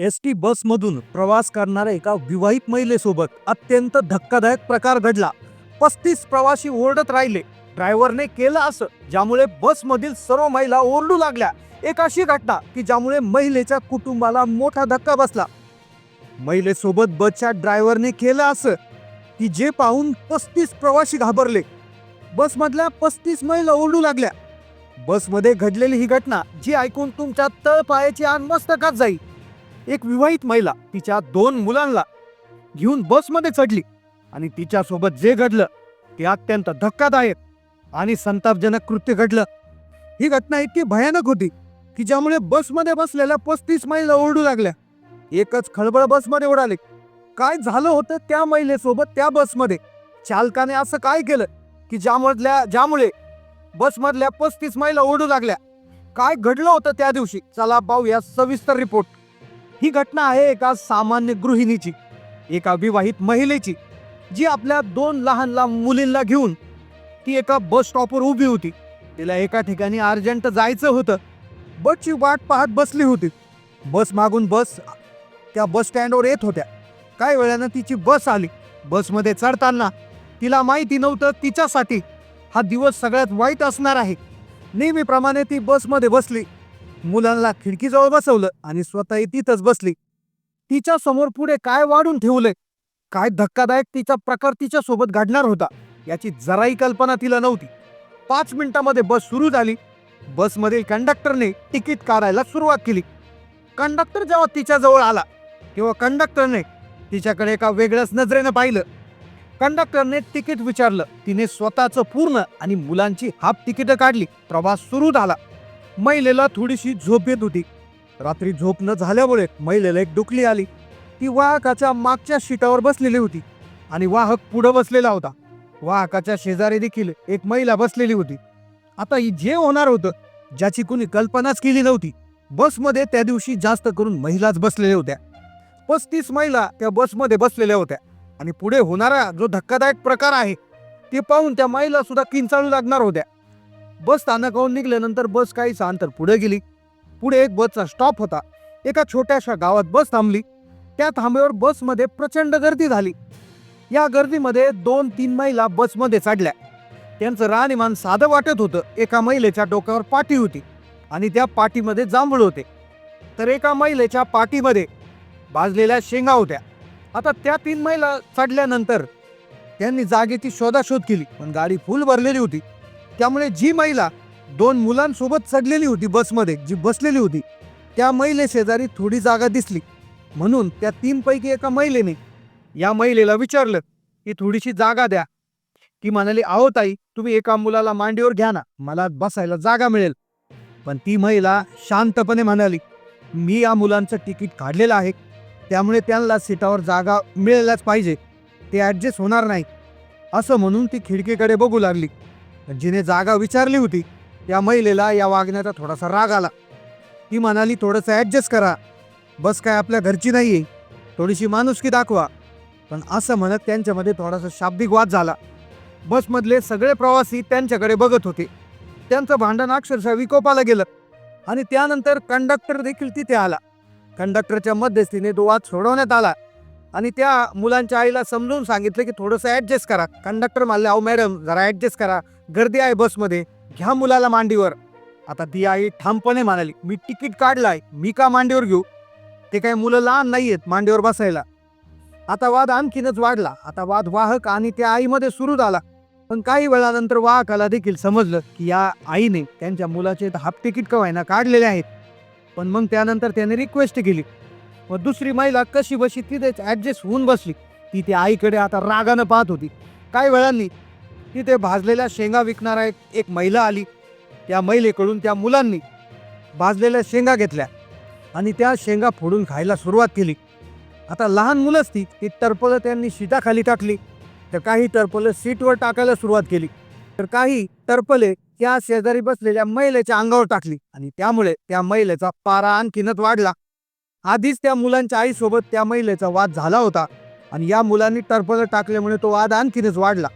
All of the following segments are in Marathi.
एस टी बसमधून प्रवास करणाऱ्या एका विवाहित महिलेसोबत अत्यंत धक्कादायक प्रकार घडला. पस्तीस प्रवासी ओरडत राहिले. ड्रायव्हरने केलं असं ज्यामुळे बसमधील सर्व महिला ओरडू लागल्या. एक अशी घटना की ज्यामुळे महिलेच्या कुटुंबाला मोठा धक्का बसला. महिलेसोबत बसच्या ड्रायव्हरने केलं असं की जे पाहून पस्तीस प्रवासी घाबरले. बसमधल्या पस्तीस महिला ओरडू लागल्या. बसमध्ये घडलेली ही घटना जी ऐकून तुमच्या तळ पायाची आण मस्तकात जाईल. एक विवाहित महिला तिच्या दोन मुलांना घेऊन बसमध्ये चढली आणि तिच्यासोबत जे घडलं ते अत्यंत धक्कादायक आणि संतापजनक कृत्य घडलं. ही घटना इतकी भयानक होती की ज्यामुळे बसमध्ये बसलेल्या पस्तीस महिला ओरडू लागल्या. एकच खळबळ बसमध्ये उडाले काय झालं होतं त्या महिलेसोबत त्या बसमध्ये? चालकाने असं काय केलं की ज्यामधल्या ज्यामुळे बसमधल्या पस्तीस महिला ओरडू लागल्या? काय घडलं होतं त्या दिवशी? चला पाहूया सविस्तर रिपोर्ट. ही घटना आहे एका सामान्य गृहिणीची एका विवाहित महिलेची जी आपल्या दोन लहान लहान मुलींना घेऊन ती एका बस स्टॉपवर उभी होती. तिला एका ठिकाणी अर्जंट जायचं होतं बसची वाट पाहत बसली होती. बस मागून बस त्या बस स्टँडवर येत होत्या. काही वेळानं तिची बस आली. बसमध्ये चढताना तिला माहिती नव्हतं तिच्यासाठी हा दिवस सगळ्यात वाईट असणार आहे. नेहमीप्रमाणे ती बसमध्ये बसली. मुलांना खिडकीजवळ बसवलं आणि स्वतःही तिथंच बसली. तिच्या समोर पुढे काय वाढून ठेवलंय? काय धक्कादायक तिचा प्रकार तिच्या सोबत घडणार होता याची जराही कल्पना तिला नव्हती. पाच मिनिटामध्ये बस सुरू झाली. बसमधील कंडक्टरने तिकीट काढायला सुरुवात केली. कंडक्टर जेव्हा तिच्या जवळ आला तेव्हा कंडक्टरने तिच्याकडे एका वेगळ्याच नजरेनं पाहिलं. कंडक्टरने तिकीट विचारलं. तिने स्वतःचं पूर्ण आणि मुलांची हाफ तिकीट काढली. प्रवास सुरू झाला. महिलेला थोडीशी झोप येत होती. रात्री झोप न झाल्यामुळे महिलेला एक डुकली आली. ती वाहकाच्या मागच्या शीटावर बसलेली होती आणि वाहक पुढं बसलेला होता. वाहकाच्या शेजारी देखील एक महिला बसलेली होती. आता ही जे होणार होतं ज्याची कुणी कल्पनाच केली नव्हती बसमध्ये त्या दिवशी जास्त करून महिलाच बसलेल्या होत्या. पस्तीस महिला त्या बसमध्ये बसलेल्या होत्या आणि पुढे होणारा जो धक्कादायक प्रकार आहे ते पाहून त्या महिला सुद्धा किंचाळू लागणार होत्या. बस स्थानकाहून निघाल्यानंतर बस काही अंतर पुढे गेली. पुढे एक बसचा स्टॉप होता. एका छोट्याशा गावात बस थांबली. त्या थांब्यावर बसमध्ये प्रचंड गर्दी झाली. या गर्दीमध्ये दोन तीन महिला बसमध्ये चढल्या. त्यांचं राहणीमान साधं वाटत होतं. एका महिलेच्या डोक्यावर पाठी होती आणि त्या पाठीमध्ये जांभूळ होते. तर एका महिलेच्या पाठीमध्ये भाजलेल्या शेंगा होत्या. आता त्या तीन महिला चढल्यानंतर त्यांनी जागेची शोधाशोध केली. पण गाडी फुल भरलेली होती. त्यामुळे जी महिला दोन मुलांसोबत चढलेली होती बसमध्ये जी बसलेली होती त्या महिले शेजारी थोडी जागा दिसली. म्हणून त्या तीनपैकी एका महिलेने या महिलेला विचारलं की थोडीशी जागा द्या. ती म्हणाली आहो ताई तुम्ही एका मुलाला मांडीवर घ्या ना मला बसायला जागा मिळेल. पण ती महिला शांतपणे म्हणाली मी या मुलांचं तिकीट काढलेलं आहे त्यामुळे त्यांना सीटावर जागा मिळायलाच पाहिजे ते ॲडजस्ट होणार नाही. असं म्हणून ती खिडकीकडे बघू लागली. जिने जागा विचारली होती त्या महिलेला या वागण्याचा थोडासा राग आला. ती म्हणाली थोडंसं ॲडजस्ट करा. बस काय आपल्या घरची नाही आहे थोडीशी माणुसकी दाखवा. पण असं म्हणत त्यांच्यामध्ये थोडासा शाब्दिक वाद झाला. बसमधले सगळे प्रवासी त्यांच्याकडे बघत होते. त्यांचं भांडण अक्षरशः विकोपाला गेलं आणि त्यानंतर कंडक्टर देखील तिथे आला. कंडक्टरच्या मध्यस्थीने तो वाद सोडवण्यात आला आणि त्या मुलांच्या आईला समजून सांगितलं की थोडंसं ॲडजस्ट करा. कंडक्टर म्हणले अहो मॅडम जरा ॲडजस्ट करा. गर्दी आहे बसमध्ये. घ्या मुलाला मांडीवर. आता ती आई ठामपणे म्हणाली मी तिकीट काढलाय मी का मांडीवर घेऊ? ते काही मुलं लहान नाही आहेत मांडीवर बसायला. आता वाद आणखीनच वाढला. आता वाद वाहक आणि त्या आईमध्ये सुरू झाला. पण काही वेळानंतर वाहकाला देखील समजलं की या आईने त्यांच्या मुलाचे हाफ तिकीट कवायना काढलेले आहेत. पण मग त्यानंतर त्याने रिक्वेस्ट केली. मग दुसरी महिला कशी बशी तिथेच ॲडजस्ट होऊन बसली. ती त्या आईकडे आता रागानं पाहत होती. काही वेळांनी तिथे भाजलेल्या शेंगा विकणारा एक एक महिला आली. त्या महिलेकडून त्या मुलांनी भाजलेल्या शेंगा घेतल्या आणि त्या शेंगा फोडून खायला सुरुवात केली. आता लहान मुलंच ती ती टरपलं त्यांनी शिटाखाली टाकली. तर काही टरपलं सीटवर टाकायला सुरुवात केली. तर काही टरपले त्या शेजारी बसलेल्या महिलेच्या अंगावर टाकली आणि त्यामुळे त्या महिलेचा पारा आणखीनच वाढला. आधीच त्या मुलांच्या आईसोबत त्या महिलेचा वाद झाला होता आणि या मुलांनी टरपलं टाकल्यामुळे तो वाद आणखीनच वाढला.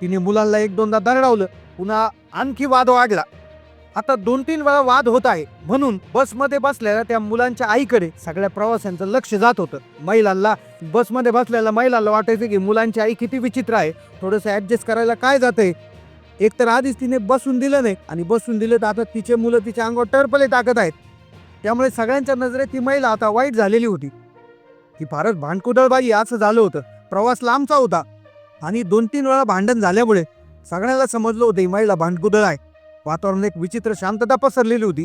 तिने मुलांना एक दोनदा दरडावलं पुन्हा आणखी वाद वाढला. आता दोन तीन वेळा वाद होत आहे. म्हणून बसमध्ये बसलेल्या त्या मुलांच्या आईकडे सगळ्या प्रवाशांचं लक्ष जात होतं. महिलांना बसमध्ये बसलेल्या महिलांना वाटायचं की मुलांची आई किती विचित्र आहे. थोडंसं ॲडजस्ट करायला काय जातंय? एक तर आधीच तिने बसून दिलं नाही आणि बसून दिलं तर आता तिचे मुलं तिच्या अंगावर टरपले टाकत आहेत. त्यामुळे सगळ्यांच्या नजरेत ती महिला आता वाईट झालेली होती. ती फारच भांडकुदळबाई असं झालं होतं. प्रवास लांबचा होता. आणि दोन तीन वेळा भांडण झाल्यामुळे सगळ्यांना समजलं होतं ही महिला भांडकुदळ आहे. वातावरण एक विचित्र शांतता पसरलेली होती.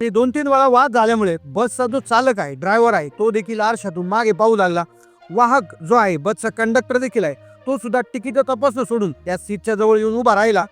ते दोन तीन वेळा वाद झाल्यामुळे बसचा जो चालक आहे ड्रायव्हर आहे तो देखील आरशातून मागे पाहू लागला. वाहक जो आहे बसचा कंडक्टर देखील आहे तो सुद्धा तिकीट तपासणं सोडून त्या सीटच्या जवळ येऊन उभा राहिला.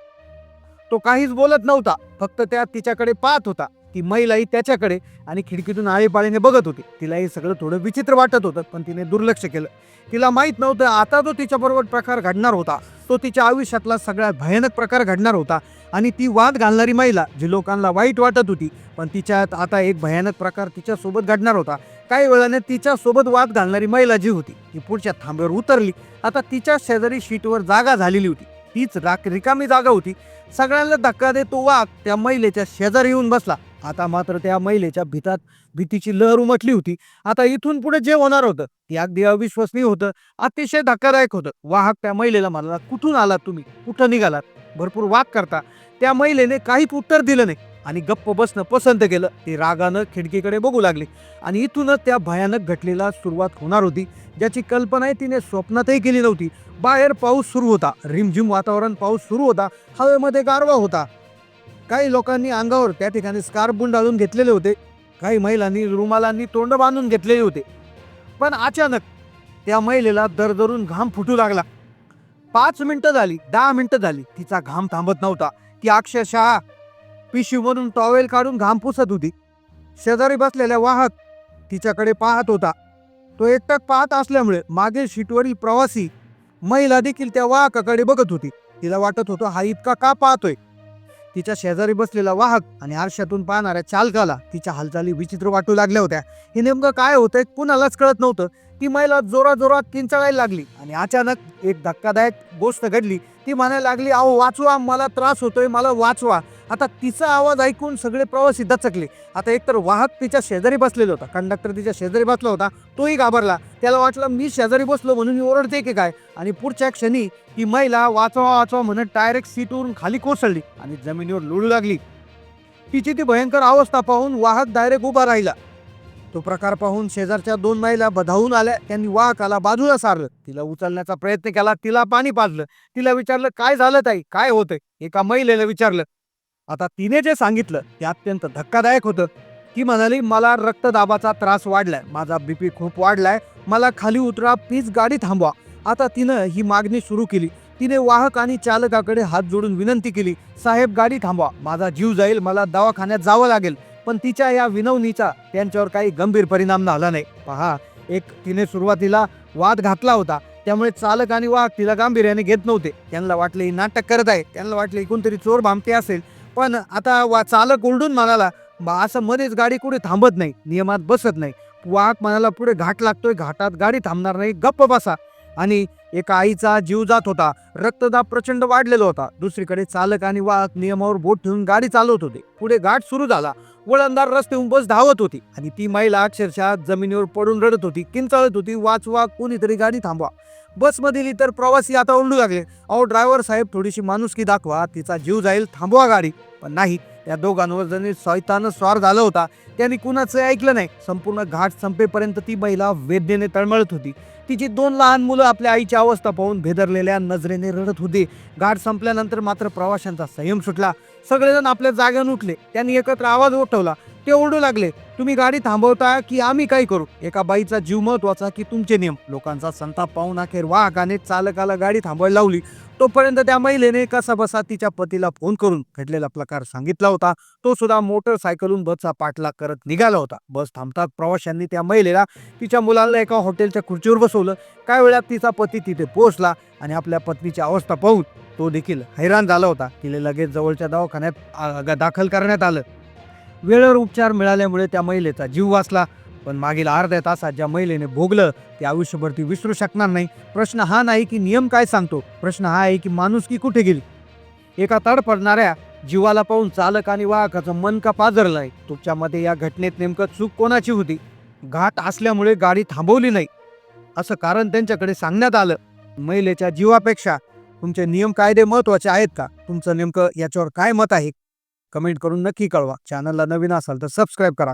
तो काहीच बोलत नव्हता फक्त त्या तिच्याकडे पाहत होता. ती महिलाही त्याच्याकडे आणि खिडकीतून आळीपाळीने बघत होती. तिला हे सगळं थोडं विचित्र वाटत होतं पण तिने दुर्लक्ष केलं. तिला माहीत नव्हतं आता जो तिच्याबरोबर प्रकार घडणार होता तो तिच्या आयुष्यातला सगळ्यात भयानक प्रकार घडणार होता आणि ती वाद घालणारी महिला जी लोकांना वाईट वाटत होती पण तिच्यात आता एक भयानक प्रकार तिच्यासोबत घडणार होता. काही वेळाने तिच्यासोबत वाद घालणारी महिला जी होती ती पुढच्या थांब्यावर उतरली. आता तिच्या शेजारी शीटवर जागा झालेली होती. तीच राख रिकामी जागा होती. सगळ्यांना धक्का देत तो वाघ त्या महिलेच्या शेजारी येऊन बसला. आता मात्र त्या महिलेच्या भितात भीतीची लहर उमटली होती. आता इथून पुढे जे होणार होतं ते अगदी अविश्वसनीय होतं अतिशय धक्कादायक होतं. वाहक त्या महिलेला म्हणाला कुठून आलात तुम्ही? कुठं निघालात? भरपूर वाद करता. त्या महिलेने काहीच उत्तर दिलं नाही आणि गप्प बसणं पसंत केलं. ती रागानं खिडकीकडे बघू लागली आणि इथूनच त्या भयानक घटलेला सुरुवात होणार होती ज्याची कल्पनाही तिने स्वप्नातही केली नव्हती. बाहेर पाऊस सुरू होता. रिमझिम वातावरण पाऊस सुरू होता. हवेमध्ये गारवा होता. काही लोकांनी अंगावर त्या ठिकाणी स्कार्फ गुंडाळून घेतलेले होते. काही महिलांनी रुमालांनी तोंड बांधून घेतलेले होते. पण अचानक त्या महिलेला दरदरून घाम फुटू लागला. पाच मिनटं झाली दहा मिनटं झाली तिचा घाम थांबत नव्हता. ती अक्षरशः पिशवीमधून टॉवेल काढून घाम पुसत होती. शेजारी बसलेल्या वाहक तिच्याकडे पाहत होता. तो एकटक पाहत असल्यामुळे मागील शीटवरील प्रवासी महिला देखील त्या वाहकाकडे बघत होती. तिला वाटत होतं हा इतका का पाहतोय? तिच्या शेजारी बसलेला वाहक आणि आरशातून पाहणाऱ्या चालकाला तिच्या हालचाली विचित्र वाटू लागल्या होत्या. हे नेमकं काय होतंय कुणालाच कळत नव्हतं. ती महिला जोरा जोरात किंचाळायला लागली. आणि अचानक एक धक्कादायक गोष्ट घडली. ती म्हणायला लागली अहो वाचवा मला त्रास होतोय मला वाचवा. आता तिचा आवाज ऐकून सगळे प्रवासी दचकले. आता एकतर वाहक तिच्या शेजारी बसलेला होता. कंडक्टर तिच्या शेजारी बसला होता. तोही घाबरला. त्याला वाटलं मी शेजारी बसलो म्हणून मी ओरडते की काय? आणि पुढच्या क्षणी ती महिला वाचवा वाचवा म्हणत डायरेक्ट सीटवरून खाली कोसळली आणि जमिनीवर लुळू लागली. तिची ती भयंकर अवस्था पाहून वाहक डायरेक्ट उभा राहिला. तो प्रकार पाहून शेजारच्या दोन महिला बधावून आल्या. त्यांनी वाहकाला बाजूला सारलं. तिला उचलण्याचा प्रयत्न केला तिला पाणी पाजलं. तिला विचारलं काय झालं ताई? काय होतंय? एका महिलेला विचारलं. आता तिने जे सांगितलं ते अत्यंत धक्कादायक होतं. ती म्हणाली मला रक्तदाबाचा त्रास वाढलाय. माझा बीपी खूप वाढलाय. मला खाली उतरा प्लीज गाडी थांबवा. आता तिनं ही मागणी सुरू केली. तिने वाहक आणि चालकाकडे हात जोडून विनंती केली साहेब गाडी थांबवा. माझा जीव जाईल. मला दवाखान्यात जावं लागेल. पण तिच्या या विनवणीचा त्यांच्यावर काही गंभीर परिणाम झाला नाही. पहा एक तिने सुरुवातीला वाद घातला होता त्यामुळे चालक आणि वाहक तिला गांभीर्याने घेत नव्हते. त्यांना वाटले नाटक करत आहे त्यांना वाटले कोणतरी चोर भामटे असेल. पण आता वा चालक ओरडून म्हणाला बा असं मध्येच गाडी कुठे थांबत नाही नियमात बसत नाही. वाहक म्हणाला पुढे घाट लागतोय घाटात गाडी थांबणार नाही गप्प बसा. आणि एका आईचा जीव जात होता. रक्तदाब प्रचंड वाढलेला होता. दुसरीकडे चालक आणि वाहक नियमावर बोट ठेवून गाडी चालवत होते. पुढे घाट सुरू झाला. वळणदार रस्त्याहून बस धावत होती आणि ती महिला अक्षरशः जमिनीवर पडून रडत होती किंचाळत होती. वाचवा कोणीतरी गाडी थांबवा. बसमधील इतर प्रवासी आता ओरडू लागले. अहो ड्रायव्हर साहेब थोडीशी माणुसकी दाखवा. तिचा जीव जाईल. थांबवा गाडी. पण नाही. त्या दोघांवर जणी सैतानं स्वार झाला होता त्यांनी कुणाचं ऐकलं नाही. संपूर्ण घाट संपेपर्यंत ती महिला वेदनेने तळमळत होती. तिची दोन लहान मुलं आपल्या आईची अवस्था पाहून भेदरलेल्या नजरेने रडत होती. घाट संपल्यानंतर मात्र प्रवाशांचा संयम सुटला. सगळेजण आपल्या जाग्यान उठले. त्यांनी एकत्र आवाज उठवला. ते ओरडू लागले. तुम्ही गाडी थांबवता की आम्ही काय करू? एका बाईचा जीव महत्त्वाचा की तुमचे नियम? लोकांचा संताप पाहून अखेर वाहकाने चालकाला गाडी थांबवायला लावली. तोपर्यंत त्या महिलेने कसा बसा तिच्या पतीला फोन करून घडलेला प्रकार सांगितला होता. तो सुद्धा मोटरसायकलून बसचा पाठलाग करत निघाला होता. बस थांबतात प्रवाशांनी त्या महिलेला तिच्या मुलाला एका हॉटेलच्या खुर्चीवर बसवलं. काय वेळात तिचा पती तिथे पोहोचला आणि आपल्या पत्नीची अवस्था पाहून तो देखील हैराण झाला होता तिला लगेच जवळच्या दवाखान्यात दाखल करण्यात आलं. वेळेवर उपचार मिळाल्यामुळे त्या महिलेचा जीव वाचला. पण मागील अर्ध्या तासात ज्या महिलेने भोगलं ते आयुष्यभर ती विसरू शकणार नाही. प्रश्न हा नाही की नियम काय सांगतो. प्रश्न हा आहे की माणुसकी कुठे गेली? एका तडफडणाऱ्या जीवाला पाहून चालक आणि वाहकाचं मन का पाजरलंय? तुमच्यामध्ये या घटनेत नेमकं चूक कोणाची होती? घाट असल्यामुळे गाडी थांबवली नाही. असं कारण त्यांच्याकडे सांगण्यात आलं. महिलेच्या जीवापेक्षा तुमचे नियम कायदे महत्त्वाचे आहेत का? तुमचं नेमकं याच्यावर काय मत आहे? कमेंट करून नक्की कळवा. चॅनलला नवीन असाल तर सबस्क्राईब करा.